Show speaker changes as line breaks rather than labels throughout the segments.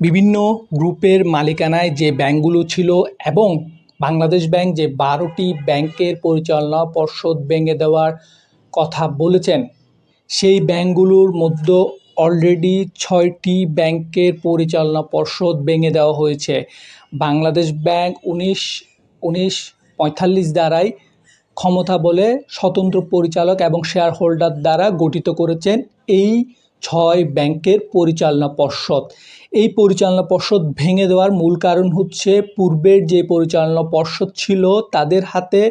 বিভিন্ন গ্রুপের মালিকানায় যে ব্যাংকগুলো ছিল এবং বাংলাদেশ ব্যাংক যে বারোটি ব্যাংকের পরিচালনা পর্ষদ ভেঙে দেওয়ার কথা বলেছেন, সেই ব্যাংকগুলোর মধ্যে অলরেডি ছয়টি ব্যাংকের পরিচালনা পর্ষদ ভেঙে দেওয়া হয়েছে। বাংলাদেশ ব্যাংক উনিশ উনিশ পঁয়তাল্লিশ দ্বারাই ক্ষমতা বলে স্বতন্ত্র পরিচালক এবং শেয়ার হোল্ডার দ্বারা গঠিত করেছেন এই ছয় ব্যাংকের পরিচালনা পর্ষদ। এই পরিচালনা পর্ষদ ভেঙে দেওয়ার মূল কারণ হচ্ছে পূর্বের যে পরিচালনা পর্ষদ ছিল, তাদের হাতে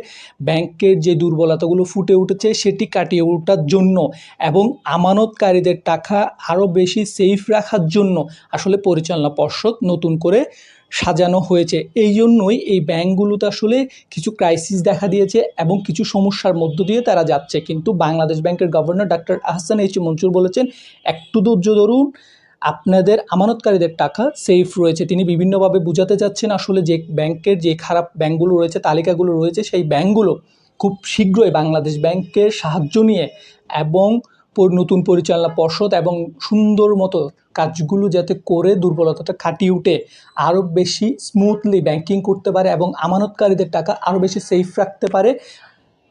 ব্যাংকের যে দুর্বলতাগুলো ফুটে উঠেছে সেটি কাটিয়ে ওঠার জন্য এবং আমানতকারীদের টাকা আরও বেশি সেফ রাখার জন্য আসলে পরিচালনা পর্ষদ নতুন করে সাজানো হয়েছে। এই জন্যই এই ব্যাংকগুলোতে আসলে কিছু ক্রাইসিস দেখা দিয়েছে এবং কিছু সমস্যার মধ্য দিয়ে তারা যাচ্ছে। কিন্তু বাংলাদেশ ব্যাংকের governor doctor Ahsan H Mansur বলেছেন, একটু ধৈর্য ধরুন আপনাদের আমানতকারীদের টাকা সেফ রয়েছে। তিনি বিভিন্নভাবে বোঝাতে চাচ্ছেন আসলে যে ব্যাংকের যে খারাপ ব্যাংকগুলো রয়েছে, তালিকাগুলো রয়েছে, সেই ব্যাংকগুলো খুব শীঘ্রই বাংলাদেশ ব্যাংকের সাহায্য নিয়ে এবং নতুন পরিচালনা পর্ষদ এবং সুন্দর মতো কাজগুলো যাতে করে দুর্বলতাটা কাটিয়ে উঠে, আরও বেশি স্মুথলি ব্যাংকিং করতে পারে এবং আমানতকারীদের টাকা আরও বেশি সেফ রাখতে পারে,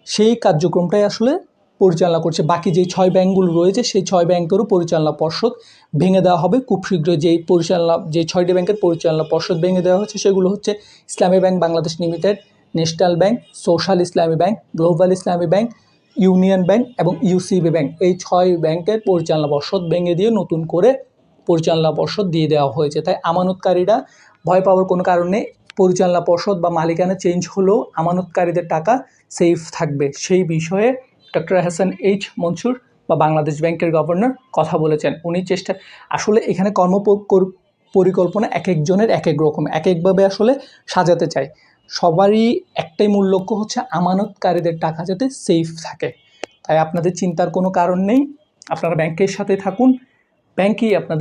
সেই কার্যক্রমটাই আসলে পরিচালনা করছে। বাকি যে ছয় ব্যাংকগুলো রয়েছে, সেই ছয় ব্যাংকেরও পরিচালনা পর্ষদ ভেঙে দেওয়া হবে। খুব শীঘ্র যেই পরিচালনা, যে ছয়টি ব্যাংকের পরিচালনা পর্ষদ ভেঙে দেওয়া হচ্ছে, সেগুলো হচ্ছে Islami bank, Bangladesh limited, national bank, social Islami bank, global Islami bank, union bank এবং ইউসিবি ব্যাংক। এই ছয় ব্যাংকের পরিচালনা পর্ষদ ভেঙে দিয়ে নতুন করে পরিচালনা পর্ষদ দিয়ে দেওয়া হয়েছে। তাই আমানতকারীরা ভয় পাওয়ার কোনো কারণ নেই। পরিচালনা পর্ষদ বা মালিকানা চেঞ্জ হলেও আমানতকারীদের টাকা সেফ থাকবে। সেই বিষয়ে ডক্টর হাসান এইচ মনসুর বা বাংলাদেশ ব্যাংকের গভর্নর কথা বলেছেন। উনি চেষ্টা, আসলে এখানে কর্ম পরিকল্পনা এক একজনের এক এক রকম এক একভাবে আসলে সাজাতে চায়। সবারই একটাই মূল লক্ষ্য হচ্ছে আমানতকারীদের টাকা যাতে সেফ থাকে। তাই আপনাদের চিন্তার কোনো কারণ নেই। আপনারা ব্যাংকের সাথে থাকুন। ব্যাংকই আপনাদের